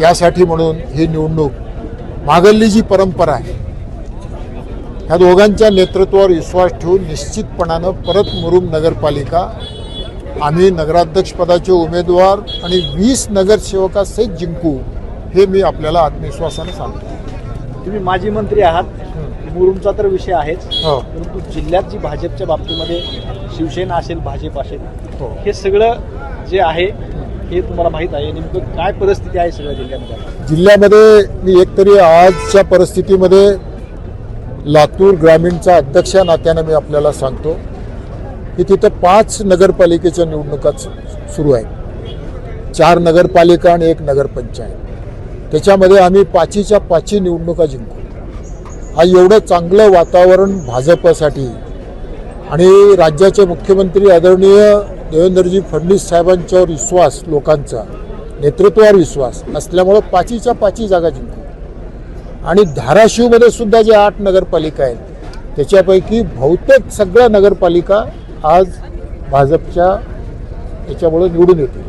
त्यासाठी म्हणून ही निवडणूक मागल्ली जी परंपरा आहे ह्या दोघांच्या नेतृत्वावर विश्वास ठेवून निश्चितपणानं परत मुरुम नगरपालिका आम्ही नगराध्यक्षपदाचे उमेदवार आणि वीस नगरसेवकासहित जिंकू हे मी आपल्याला आत्मविश्वासाने सांगतो. तुम्ही माजी मंत्री आहात. मुरुमचा तर विषय आहेच. हो. परंतु जिल्ह्यात जी भाजपच्या बाबतीमध्ये शिवसेना असेल भाजप असेल हो. हे सगळं जे आहे हे तुम्हाला माहीत आहे नेमकं काय परिस्थिती आहे सगळ्या जिल्ह्यामध्ये? जिल्ह्यामध्ये मी एकतरी आजच्या परिस्थितीमध्ये लातूर ग्रामीणचा अध्यक्ष नात्यानं मी आपल्याला सांगतो की तिथं पाच नगरपालिकेच्या निवडणुका सुरू आहेत. चार नगरपालिका आणि एक नगरपंचायत. त्याच्यामध्ये आम्ही पाचीच्या पाचही निवडणुका जिंकू. हा एवढं चांगलं वातावरण भाजपसाठी आणि राज्याचे मुख्यमंत्री आदरणीय देवेंद्रजी फडणवीस साहेबांच्यावर विश्वास लोकांचा. नेतृत्वावर विश्वास असल्यामुळं पाचीच्या पाची जागा जिंकू. आणि धाराशिवमध्ये सुद्धा जे आठ नगरपालिका आहेत त्याच्यापैकी बहुतेक सगळ्या नगरपालिका आज भाजपच्या याच्यामुळे निवडून येतील.